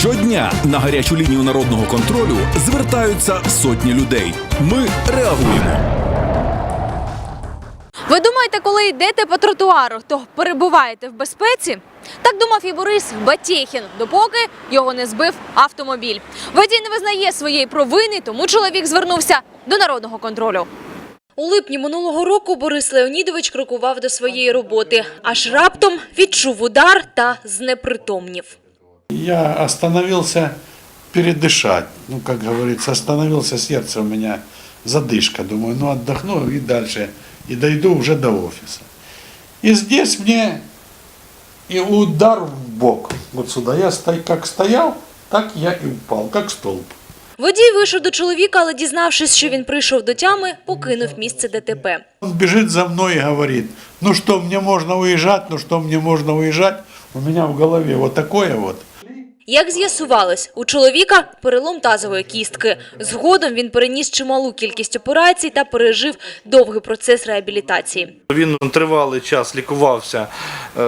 Щодня на гарячу лінію народного контролю звертаються сотні людей. Ми реагуємо. Ви думаєте, коли йдете по тротуару, то перебуваєте в безпеці? Так думав і Борис Батєхін, допоки його не збив автомобіль. Водій не визнає своєї провини, тому чоловік звернувся до народного контролю. У липні минулого року Борис Леонідович крокував до своєї роботи, аж раптом відчув удар та знепритомнів. Я остановился передышать. Ну, как говорится, остановился сердце у меня, задышка. Думаю, ну отдохну и дальше. И дойду уже до офиса. И здесь мне и удар в бок. Вот сюда. Я как стоял, так я и упал, как столб. Водій вийшов до чоловіка, але дізнавшись, що він прийшов до тями, покинув місце ДТП. Он бежит за мной и говорит, ну что, мне можно уезжать, ну что, мне можно уезжать. У меня в голове вот такое вот. Як з'ясувалось, у чоловіка перелом тазової кістки. Згодом він переніс чималу кількість операцій та пережив довгий процес реабілітації. Він тривалий час лікувався е,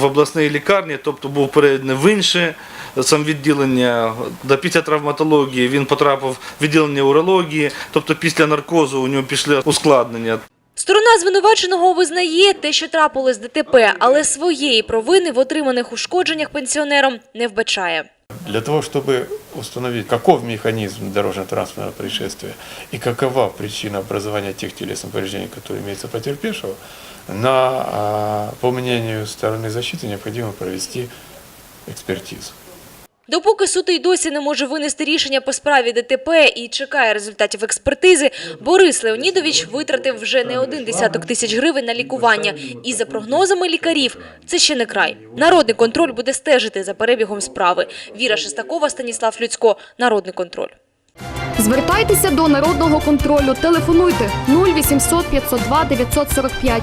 в- обласній лікарні, тобто був переданий в інше самовідділення. Та після травматології він потрапив в відділення урології, тобто після наркозу у нього пішли ускладнення. Сторона звинуваченого визнає те, що трапилось з ДТП, але своєї провини в отриманих ушкодженнях пенсіонером не вбачає. Для того, чтобы установить, каков механизм дорожно-транспортного происшествия и какова причина образования тех телесных повреждений, которые имеются потерпевшего, на, а, по мнению стороны защиты необходимо провести экспертизу. Допоки суд і досі не може винести рішення по справі ДТП і чекає результатів експертизи, Борис Леонідович витратив вже не один десяток тисяч гривень на лікування. І за прогнозами лікарів, це ще не край. Народний контроль буде стежити за перебігом справи. Віра Шестакова, Станіслав Люцько. Народний контроль. Звертайтеся до народного контролю. Телефонуйте 0800 502 945.